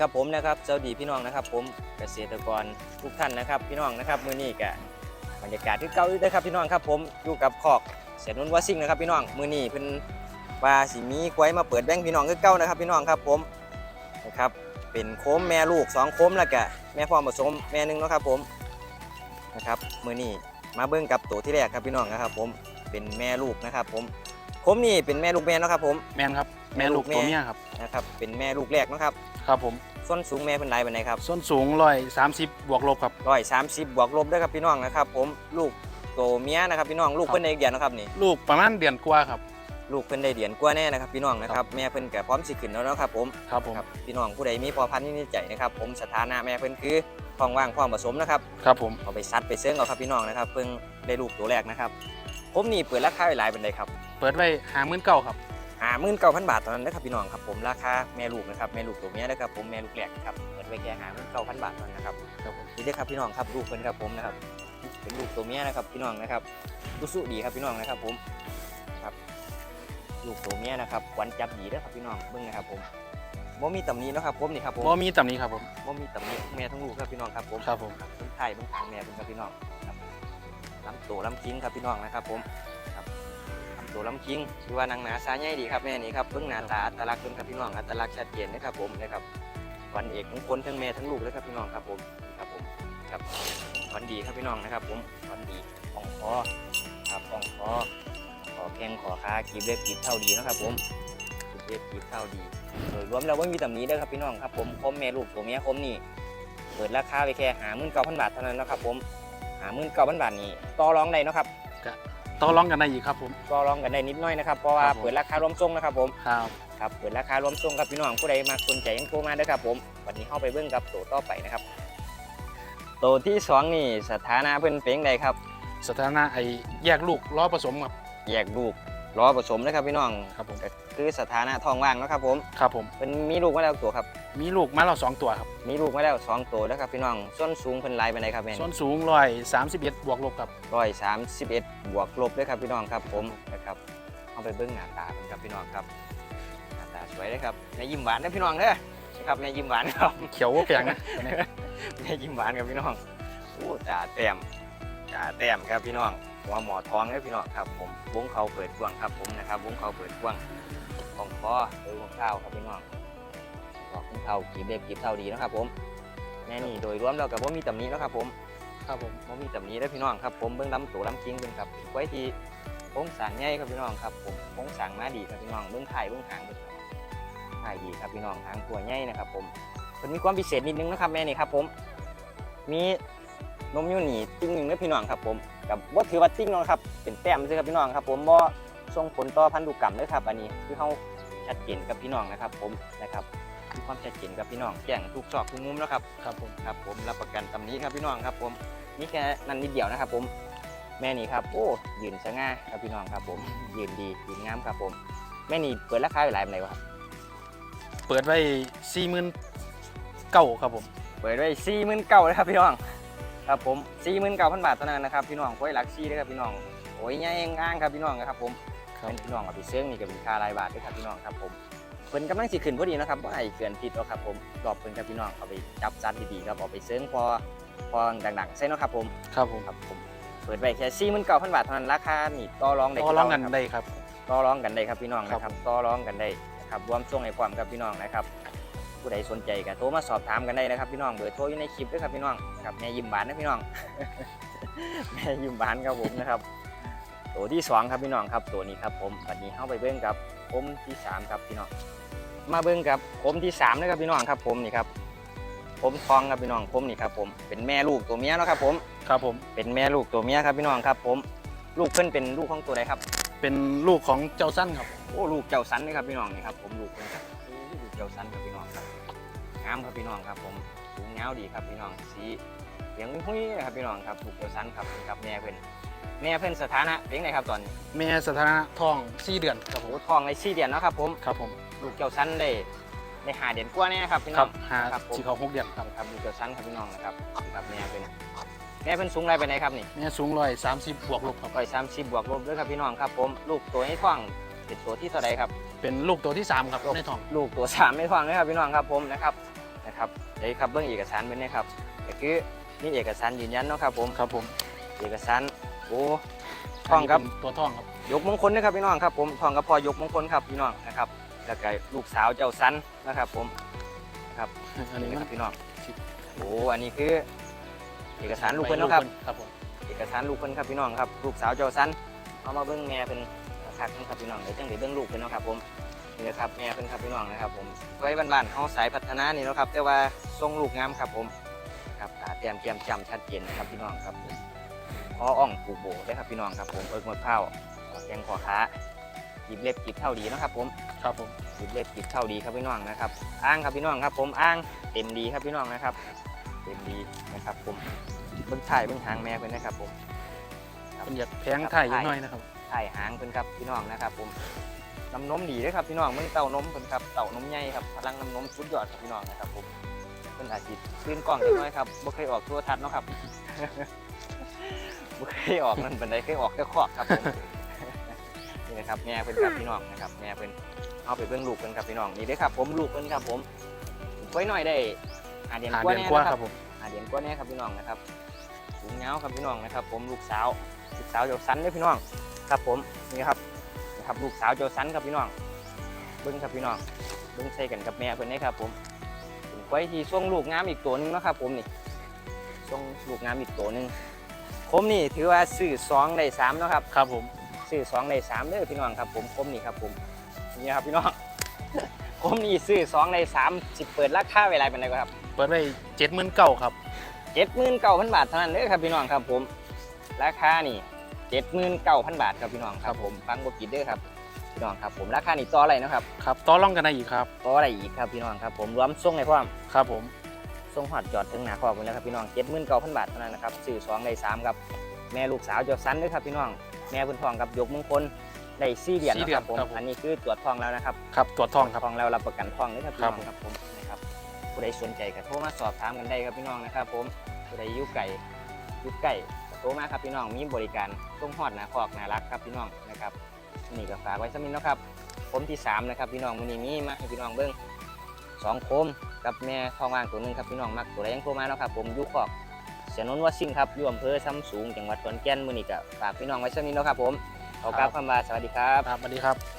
ครับผมนะครับสวัสดีพี่น้องนะครับ ผมเกษตรกรทุกท่านนะครับ พี่น้องนะครับมื้อนี้ก็บรรยากาศที่เก่าอยู่นะครับพี่น้องครับผมอยู่กับคอกเสียนุ่นวาซิงนะครับพี่น้องมื้อนี้เพิ่นว่าสิมีควายมาเปิดแบ่งพี่น้องคือเก่านะครับ พี่น้องครับผมนะครับเป็นโคมแม่ลูกสองโคมแล้วก็แม่พ่อผสมแม่หนึงเนาะครับผมนะครับมื้อนี้มาเบิ่งกับตัวที่แรกครับพี่น้องนะครับ ผมเป็นแม่ลูกนะครับ ผมโคมนี่เป็นแม่ลูกแม่เนาะครับผมแมนครับแม่ลูกตัวเมียครับนะครับเป็นแม่ลูกแรกเนาะครับ ครับผม ส้นสูงแม่เป็นไรเป็นไรครับส้นสูงร้อยสามสิบบวกลบครับ ร้อยสามสิบบวกลบด้วยครับพี่น้องนะครับ ผมลูกโตเมียนะครับพี่น้องลูกครับเพิ่นได้เดือนนะครับนี่ลูกประมาณเดือนกว่าครับ ลูกเพิ่นได้เดือนกว่าแน่นะครับพี่น้องนะคครัรับบแม่เพิ่นก็พร้อมสิขึ้นแล้วเนาะครับผมครับผมครับพี่น้องผู้ใดมีพอพันธุ์นี่ใจนะครับผมสถานะแม่เพิ่นคือท้องว่างพร้อมผสมนะครับครับผมเอาไปซัดไปเซิงเอาครับพี่น้องนะครับเพิ่งได้ลูกตัวแรกนะครับผมนี่เปิดราคาไว้หลายเป็นไดครับ เปิดไว้หาหมื่นเก้าครับห้าหมื่นเก้าพันบาทเท่านั้นนะครับพี่น้องครับผมราคาแม่ลูกนะครับแม่ลูกตัวเมียนะครับผมแม่ลูกแรกครับเปิดไว้แค่ห้าหมื่นเก้าพันบาทเท่านั้นนะครับครับผมนี่เด้อครับพี่น้องครับลูกเพิ่นครับผมนะครับเป็นลูกตัวเมียนะครับพี่น้องนะครับลูกสุดีครับพี่น้องนะครับผมครับลูกตัวเมียนะครับขวัญจับดีเด้อครับพี่น้องเบิ่งนะครับผมบ่มีตำหนิเนาะครับผมนี่ครับผมบ่มีตำหนี้ครับผมบ่มีตำหนิแม่ทั้งลูกครับพี่น้องครับผมครับผมเบิ่งไข่เบิ่งทางแม่เบิ่งครับพี่น้องครับลำตัวลำคิงครับพี่น้องนะครับผมครับลำ ตัวลำคิงคือว่านางหนาซาใหญ่ดีครับแม่นี่ครับเบิ่งหน้าตาอัตลักษณ์เพิ่นครับพี่น้องอัตลักษณ์ชัดเจนนะครับผมนะครับวันเอกของคนทั้งแม่ทั้งลูกเลยครับพี่น้องครับผมครับผมครับวันดีครับพี่น้องนะครับ ผมวันดีของคอครับของคอขอแข้งขอขากีบเล็บกีบเท่าดีนะครับผมกีบเล็บกีบเท่าดีโดยรวมแล้วไม่มีตำหนี้เด้ครับพี่น้องครับผมคมแม่ลูกตัวเมียคมนี่เปิดราคาไปแค่หาหมื่นเก้าพันบาทเท่านั้นนะครับผมหาหมื่นเก้าพันบาทนี่ต่อรองได้นะครับ ต่อรองกันได้อีกครับผมต่อรองกันได้นิดหน้อยนะครับเพราะว่าครับผมเปิดราคารวมส่งนะครับผมครับ ครับเปิดราคารวมส่งครับพี่น้องผู้ใดมาสนใจยังโทรมาเด้อครับผมวันนี้เข้าไปเบิ่งกับตัวต่อไปนะครับตัวที่สองนี่สถานะเพิ่นเป็นใดครับ สถานะไอแยกลูกล้อผสมครับ แยกลูกรอผสมนะครับพี่น้องครับผม ก็คือสถานะท้องว่างเนาะครับผมครับผม เป็นมีลูกมาแล้วตัวครับ มีลูกมาแล้วสองตัวครับมีลูกมาแล้วสองตัวนะครับพี่น้องส่วนสูงเพิ่นไล่ไปไหนใดครับแม่ส้นสูงร้อยสามสิบเอ็ดบวกลบครับร้อยสามสิบเอ็ดบวกลบด้วยครับพี่น้องครับผมนะครับเอาไปเบิ้งหน้าตาเพิ่นครับพี่น้องครับหน้าตาสวยเลยครับแม่ยิ้มหวานนะพี่น้องเด้อนะครับแม่ยิ้มหวานครับเขียวว่าแปลงนะตัวนี้แม่ยิ้มหวานครับพี่น้องโอ้ตาแต้มตาแต้มครับพี่น้องหัวหมอทองครับพี่น้องครับผมวงเขาเปิดกว้างครับผมนะครับวงเขาเปิดกว้างของคอเออของเท้าครับพี่น้อง บอกของเท้ากีบเล็บกีบเท้าดีเนาะครับผมแม่นี่โดยรวมแล้วกับว่ามีตำหนี้นาะครับผมครับผมว่ามีตำหนี้ได้อพี่น้องครับผมเบิ้งลำตัวลำคิงเป็นครับไว้ที่โค้งสร้างใหญ่ครับพี่น้องครับผมโค้งสร้างมาดีครับพี่น้องเบิ้งถ่ายเบิ้งหางเบิ้งครับถ่ายดีครับพี่น้องหางตัวใหญ่นะครับผมมันมีความพิเศษนิดนึงนะครับแม่นี่ครับผมมีนมยูนี่ติ้งหนึ่งนะพี่น้องครับผมกับว่าถือว่าติ้งเนาะครับเป็นแต้มซื้อครับพี่น้องครับ ผมบ่ส่งผลต่อพันธุกรรมเลยครับ อันนี้คือเขาชัดเจนกับพี่น้องนะครับผมนะครับมี ความชัดเจนกับพี่น้องแจ้งทุกซอกทุกมุมแล้วครับครับผมครับผมรับประกันตำนี้ครับพี่น้องครับผมนี่แค่นั้นนิดเดียวนะครับผมแม่นี่ครับโอ้ยืนสง่าครับพี่น้องครับผมยืนดียืนงามครับผมแม่นี่เปิดราคาอยู่หลายปานไหนวะครับเปิดไว้สี่หมื่นเก้าครับผมเปิดไว้สี่หมื่นเก้าเลยครับพี่น้องครับผมสี่หมื่นเก้าพันบาทเท่านั้นนะครับพี่น้องโอ้ยหลักซี่เลยครับพี่น้องโอ้ยง่ายง่างครับพี่น้องครับผมครับเป็นพี่น้องกับพี่เสื้องนี่ก็เป็นค่ารายบาทด้วยครับพี่น้องครับผม เพิ่นกำลังสิขึ้นพอดีนะครับว่าไอ้เกินผิดแล้วครับผมรอบเพิ่นครับพี่น้องเอาไปจับจัดดีๆครับเอาไปเสื้องพอพอดังๆใช่เนาะครับผมครับผมครับผมเปิดไปแค่สี่หมื่นเก้าพันบาทเท่านั้นราคานี่ต่อรองได้ต่อรองกันได้ครับต่อรองกันได้ครับพี่น้องครับนะครับต่อรองกันได้นะครับรวมช่วงในความกับพี่น้องนะครับผู้ใดสนใจก็โทรมาสอบถามกันได้นะครับพี่น้องเบอร์โทรอยู่ในคลิปด้วยครับพี่น้องครับแม่ยิ้มหวานนะพี่น้องแม่ยิ้มหวานครับผมนะครับ ตัวที่สองครับพี่น้องครับตัวนี้ครับผมวันนี้เข้าไปเบิ้งกับผมที่สามครับพี่น้องมาเบิ้งกับผมที่สามนะครับพี่น้องครับผมนี่ครับผมทองครับพี่น้องผมนี่ครับผมเป็นแม่ลูกตัวเมียเนาะครับผมครับผมเป็นแม่ลูกตัวเมียครับพี่น้องครับผมลูกเพิ่นเป็นลูกของตัวใดครับ เป็นลูกของเจ้าสั้นครับโอ้ลูกเจ้าสันนี่ครับพี่น้องนี่ครับผมลูกเพิ่นครับโอ้ลูกเจ้าสันครับพี่น้องครับงามครับพี่น้องครับผมสูงเงาวดีครับพี่น้องสีเหลืองหุ้ยๆครับพี่น้องครับลูกเจ้าสันครับนี่ครับแม่เพิ่น แม่เพิ่นสถานะเป็นไงครับตอนนี้แม่สถานะท้องสี่เดือนครับผโอ้มทองในสี่เดือนเนาะครับผมครับผมลูกเจ้าสันได้ได้หาเดือนกว่าแน่ครับพี่คน้รัอบงหาครับผมสีเขาหกเดือนครับครับลูกเจ้าสันครับพี่น้องนะครับนี่ครับแม่เพิ่นแม่เพิ่นสูงไรไปไหนครับนี่แม่สูงร้อยสามสิบบวกลบครับร้อยสามสิบบวกลบด้วยครับพี่น้องครับผมลูกตัวให้ท้องเป็นตัวที่เท่าใดครับ เป็นลูกตัวที่สามครับในท้องลูกตัวสามไม่ฟังนะครับพี่น้องครับผมนะครับนนะครับเดี๋ยวครับเบื้องเอกสารเป็นนะครับก็คือนี่เอกสารยืนยันเนาะครับผม ครับผมเอกสาร โอ้ทองครับนนี้เป็นตัวทองครับ ยกมงคลนะครับพี่น้องครับ ผมทองกับพ่อยกมงคลครับพี่น้องนะครับแล้วก็ลูกสาวเจ้าสันนะครับผมครับอันนี้นี่มัคนรับพี่น้องโอ้อันนี้คือเอกสารลูกเพิ่นใเนาะครับครับผมเอกสารลูกเพิ่นครับพี่น้องครับ ลูกสาวเจ้าสันเอามาเบิ่งแม่เพิ่นคักนะครับพี่น้องเดี๋ยวจังได้เบิ่งลูกเพิ่นเนาะครับผมนี่นะครับแม่เพิ่นครับพี่น้องนะครับ ผมไว้บ้านๆเฮาสายพัฒนานี่เนาะครับ แต่ว่าทรงลูกงามครับผมครับตาเตรียมเตรียมจำชัดเจนนะครับพี่น้องครับ พออ่องผูกโบได้ครับพี่น้องครับผมเอิกมดข้าวแกงขอขาหยิบเล็บหยิบเท่าดีเนาะครับผมครับผมหยิบเล็บหยิบเท่าดีครับพี่น้องนะครับอ้างครับพี่น้องครับ ผมอ้างเต็มดีครับพี่น้องนะครับ เต็มดีนะครับ ผมเบิ้งถ่ายเบิ้งหางแม่เพิ่นนะครับผมเป็นอยากแพงไทยยังน้อยนะครับถ่ายหางเพิ่นครับพี่น้องนะครับ ผมน้ำนมดีเลยครับพี่น้องเบิ่งเต่านมเพิ่นครับเต่านมใหญ่ครับพลังน้ำนมสุดยอดครับพี่น้องนะครับผมเพิ่นอาจสิตื่นกล้องเล็กน้อยครับบ่เคยออกโทรทัศน์เนาะครับ บ่เคยออกนั่นปานใดเคยออกแต่คอกครับผม นี่นะครับแม่เพิ่นครับพี่น้องนะครับแม่เพิ่นเอาไปเบิ่งลูกเพิ่นครับพี่น้องนี่เด้อครับ ผมลูกเพิ่นครับผมไว้หน่อยได้อาเดือนหากว่าเดือนแน่กว่านะคครัรับบผมอาเดือนกว่าแน่ครับพี่น้องนะครับสูงเงาวครับพี่น้องนะครับ ผมลูกสาวลูกสาวเจ้าสันเด้อพี่น้องครับผมนี่ครับนี่ครับลูกสาวเจ้าสันครับพี่น้อง เบิ้งครับพี่น้องเบิ้งใส่กันกับแม่เพิ่นนี่ครับ ผมเป็นควายที่ส่งลูกงามอีกตัวหนึงเนาะครับ ผมนี่ส่งลูกงามอีกตัวหนึง ผมนี่ถือว่าซื้อสองได้สามเนาะครับครับผมซื้อสองได้สามเด้อพี่น้องครับผมคมนี่ครับผมนี่ครับพี่น้องคมนี่ซื้อสองได้สามสิเปิดราคาเวลาเป็นไรครับ เปิดไว้เจ็ดหมื่นเก้าครับเจ็ดหมื่นเก้าพันบาทเท่านั้นเด้อครับพี่น้องครับผมราคานี่เจ็ดหมื่นเก้าพันบาทครับพี่น้องครับผมฟังบกิดเด้อครับพี่น้องครับผมราคานี่ต่ออะไรนาะครับครับต่อรองกันได้อีกครับต่ออะไรอีกครับพี่น้องครับผมรวมส่งให้พร้อมครับผม ส่งหอดจอดถึงหนาคอกไปแล้วครับพี่น้องเจ็ดหมื่นเก้าพันบาทเท่านั้นนะครับซื้อสองได้สามครับแม่ลูกสาวเจ้าสันเด้อครับพี่น้องแม่เพิ่นทองกับยกมงคลได้สี่เดือนสี่เนาะเดืคอนรับผมครับผม อันนี้คือตรวจทองแล้วนะครับครับตัวทองครับ ทองแล้วรับประกันทองเลยครับพี่ครัน้บองครับผมนะครับผู้ใดสนใจก็โทรมาสอบถามกันได้ครับพี่น้องนะครับ ผมผู้ใดอยู่ไก่อยู่ใกล้ก็โทรมาครับพี่น้องมีบริการส่งฮอดหนาคอกนารักครับพี่น้องนะครับนี่ก็ฝากไว้สักนิดเนาะครับผมที่สามนะครับพี่น้องมื้อนี้มีมาให้พี่น้องเบิ่งสองโคม กับแม่ทองว่างตัวหนึงครับพี่น้องมักตัวใดยังโทรมาเนาะครับผมยุคขอกเสียนนท์วสินครับอยู่อำเภอซ้ำสูงจังหวัดขอนแก่นมือนี้ก็ฝากพี่น้องไว้สักนิดเนาะครับผมขอกราบคำลาสวัสดีครับ ครับสวัสดีครับ